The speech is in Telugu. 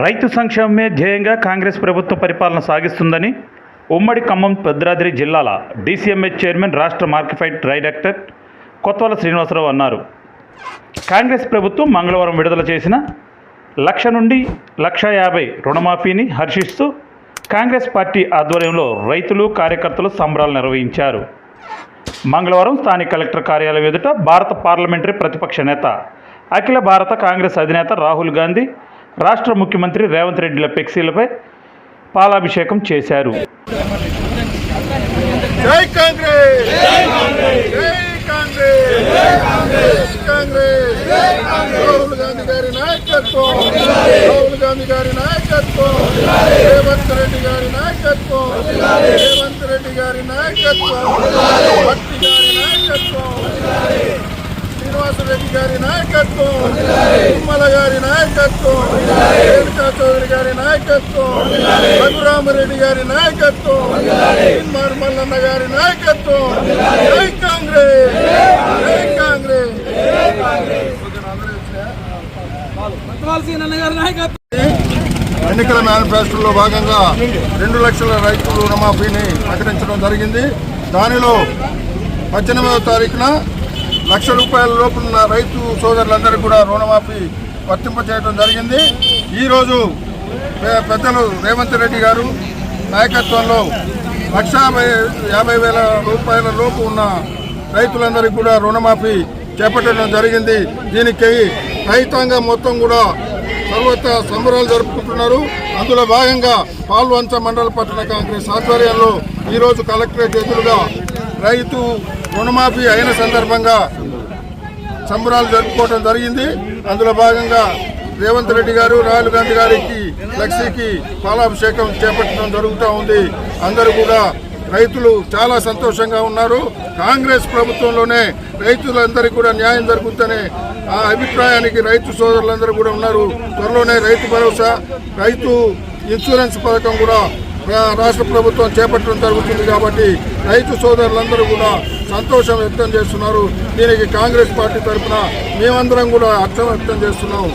రైతు సంక్షేమమే ధ్యేయంగా కాంగ్రెస్ ప్రభుత్వ పరిపాలన సాగిస్తుందని ఉమ్మడి ఖమ్మం భద్రాద్రి జిల్లాల డీసీఎంహెచ్ చైర్మన్ రాష్ట్ర మార్కెఫైడ్ డైరెక్టర్ కొత్తవల శ్రీనివాసరావు అన్నారు. కాంగ్రెస్ ప్రభుత్వం మంగళవారం విడుదల చేసిన లక్ష నుండి లక్ష యాభై రుణమాఫీని హర్షిస్తూ కాంగ్రెస్ పార్టీ ఆధ్వర్యంలో రైతులు కార్యకర్తలు సంబరాలు నిర్వహించారు. మంగళవారం స్థానిక కలెక్టర్ కార్యాలయం ఎదుట భారత పార్లమెంటరీ ప్రతిపక్ష నేత అఖిల భారత కాంగ్రెస్ అధినేత రాహుల్ గాంధీ రాష్ట్ర ముఖ్యమంత్రి రేవంత్ రెడ్డిల ఫ్లెక్సీలపై పాలాభిషేకం చేశారు. జై కాంగ్రెస్! జై కాంగ్రెస్ జై కాంగ్రెస్ కాంగ్రెస్ రాహుల్ గాంధీ గారి నాయకత్వం! రాహుల్ గాంధీ గారి నాయకత్వం! రేవంత్ రెడ్డి గారి నాయకత్వం! రేవంత్ రెడ్డి గారి నాయకత్వం! భట్టి గారి నాయకత్వం! శ్రీనివాసరెడ్డి గారి నాయకత్వం! తిమ్మల గారి నాయకత్వం రేణుకా చౌదరి గారి నాయకత్వం. రఘురామరెడ్డి గారి నాయకత్వం. తిమ్మర్ మల్లన్న గారి నాయకత్వం. జై కాంగ్రెస్. జై కాంగ్రెస్. ఎన్నికల మేనిఫెస్టోలో భాగంగా రెండు లక్షల రైతు రుణమాఫీని ప్రకటించడం జరిగింది. దానిలో పద్దెనిమిదవ తారీఖున లక్ష రూపాయల లోపున్న రైతు సోదరులందరికీ కూడా రుణమాఫీ వర్తింపచేయడం జరిగింది. ఈరోజు పెద్దలు రేవంత్ రెడ్డి గారు నాయకత్వంలో లక్ష యాభై వేల రూపాయల లోపు ఉన్న రైతులందరికీ కూడా రుణమాఫీ చేపట్టడం జరిగింది. దీనికి రైతాంగం మొత్తం కూడా సర్వత సంబరాలు జరుపుకుంటున్నారు. అందులో భాగంగా పాల్వంచ మండల పట్టణ కాంగ్రెస్ ఆధ్వర్యంలో ఈరోజు కలెక్టరేట్ ఎదురుగా రైతు రుణమాఫీ అయిన సందర్భంగా సంబరాలు జరుపుకోవడం జరిగింది. అందులో భాగంగా రేవంత్ రెడ్డి గారు రాహుల్ గాంధీ గారికి ఫ్లెక్సీకి పాలాభిషేకం చేపట్టడం జరుగుతూ ఉంది. అందరూ కూడా రైతులు చాలా సంతోషంగా ఉన్నారు. కాంగ్రెస్ ప్రభుత్వంలోనే రైతులందరికీ కూడా న్యాయం జరుగుతుందనే ఆ అభిప్రాయానికి రైతు సోదరులందరూ కూడా ఉన్నారు. త్వరలోనే రైతు భరోసా రైతు ఇన్సూరెన్స్ పథకం కూడా రాష్ట్ర ప్రభుత్వం చేపట్టడం జరుగుతుంది కాబట్టి రైతు సోదరులందరూ కూడా సంతోషం వ్యక్తం చేస్తున్నారు. దీనికి కాంగ్రెస్ పార్టీ తరఫున మేమందరం కూడా అర్థం వ్యక్తం చేస్తున్నాం.